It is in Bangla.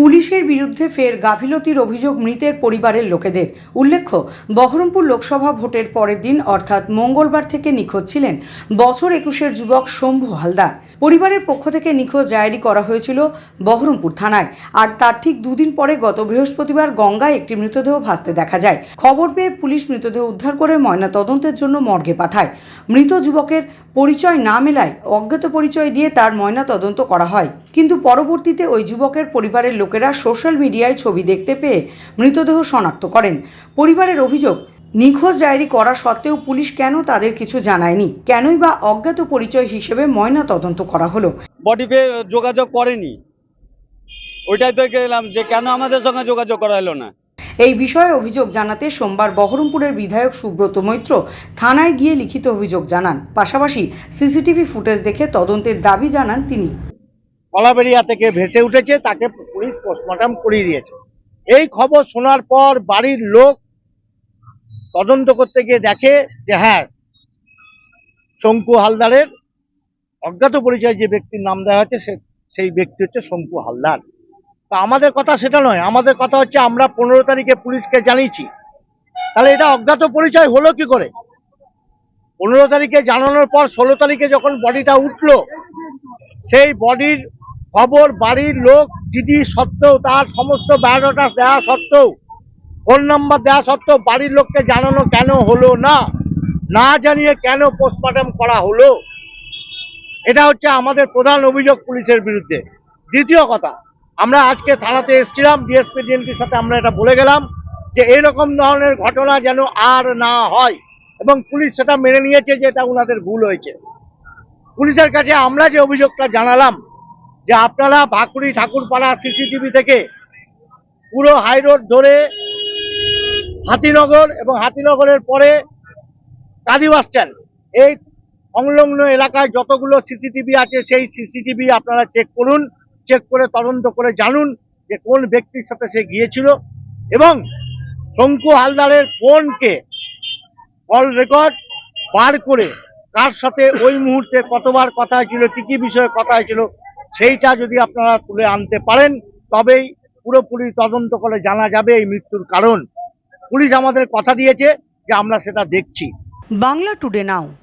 পুলিশের বিরুদ্ধে ফের গাফিলতির অভিযোগ মৃতের পরিবারের লোকেদের। উল্লেখ্য, বহরমপুর লোকসভা ভোটের পরের দিন, অর্থাৎ মঙ্গলবার থেকে নিখোঁজ ছিলেন বছর একুশের যুবক শম্ভু হালদার। পরিবারের পক্ষ থেকে নিখোঁজ ডায়েরি করা হয়েছিল বহরমপুর থানায়। আর তার ঠিক দুদিন পরে গত বৃহস্পতিবার গঙ্গায় একটি মৃতদেহ ভাসতে দেখা যায়। খবর পেয়ে পুলিশ মৃতদেহ উদ্ধার করে ময়না তদন্তের জন্য মর্গে পাঠায়। মৃত যুবকের পরিচয় না মেলায় অজ্ঞাত পরিচয় দিয়ে তার ময়না তদন্ত করা হয়। কিন্তু পরবর্তীতে ওই যুবকের পরিবারের লোকেরা সোশ্যাল মিডিয়ায় ছবি দেখতে পেয়ে মৃতদেহ শনাক্ত করেন। পরিবারের অভিযোগ নিখোঁজ ডায়েরি করা সত্ত্বেও পুলিশ কেন তাদের কিছু জানায়নি? কেনই বা অজ্ঞাত পরিচয় হিসেবে ময়না তদন্ত করা হলো? বডি পে যোগাযোগ করেনি। ওইটাই তো গেলাম যে কেন আমাদের সঙ্গে যোগাযোগ করা হলো না? এই বিষয়ে অভিযোগ জানাতে সোমবার বহরমপুরের বিধায়ক সুব্রত মৈত্র থানায় গিয়ে লিখিত অভিযোগ জানান। পাশাপাশি সিসিটিভি ফুটেজ দেখে তদন্তের দাবি জানান তিনি। কলাবেরিয়া থেকে ভেসে উঠেছে, তাকে পুলিশ পোস্টমর্টম করিয়ে দিয়েছে। এই খবর শোনার পর বাড়ির লোক তদন্ত করতে গিয়ে দেখে যে হ্যাঁ শঙ্কু হালদারের অজ্ঞাত পরিচয় যে ব্যক্তির নাম দেওয়া হচ্ছে সে সেই ব্যক্তি হচ্ছে শঙ্কু হালদার। তা আমাদের কথা সেটা নয়, আমাদের কথা হচ্ছে আমরা পনেরো তারিখে পুলিশকে জানিয়েছি। তাহলে এটা অজ্ঞাত পরিচয় হলো কি করে? পনেরো তারিখে জানানোর পর ষোলো তারিখে যখন বডিটা উঠল, সেই বডির খবর, বাড়ির লোক জিডি সত্ত্বেও, তার সমস্ত বায়োডাটা দেওয়া সত্ত্বেও, ফোন নাম্বার দেওয়া সত্ত্বেও বাড়ির লোককে জানানো কেন হলো না? না জানিয়ে কেন পোস্টমর্টম করা হলো? এটা হচ্ছে আমাদের প্রধান অভিযোগ পুলিশের বিরুদ্ধে। দ্বিতীয় কথা, আমরা আজকে থানাতে এসেছিলাম ডিএসপি ডিএনপির সাথে আমরা এটা বলে গেলাম যে এরকম ধরনের ঘটনা যেন আর না হয় এবং পুলিশ সেটা মেনে নিয়েছে যে এটা ওনাদের ভুল হয়েছে। পুলিশের কাছে আমরা যে অভিযোগটা জানালাম যে আপনারা ভাকুড়ি ঠাকুরপাড়া সিসিটিভি থেকে পুরো হাই রোড ধরে হাতিনগর এবং হাতিনগরের পরে কাদি বাস এই সংলগ্ন এলাকায় যতগুলো সিসিটিভি আছে সেই সিসিটিভি আপনারা চেক করুন চেক করে তদন্ত করে জানুন যে কোন ব্যক্তির সাথে সে গিয়েছিল এবং শঙ্কু হালদারের ফোনকে কল রেকর্ড বার করে কার সাথে ওই মুহূর্তে কতবার কথা হয়েছিল, কি কি বিষয়ে কথা হয়েছিল সেইটা যদি আপনারা তুলে আনতে পারেন, তবেই পুরোপুরি তদন্ত করে জানা যাবে এই মৃত্যুর কারণ। পুলিশ আমাদের কথা দিয়েছে যে আমরা সেটা দেখছি। Bangla today now.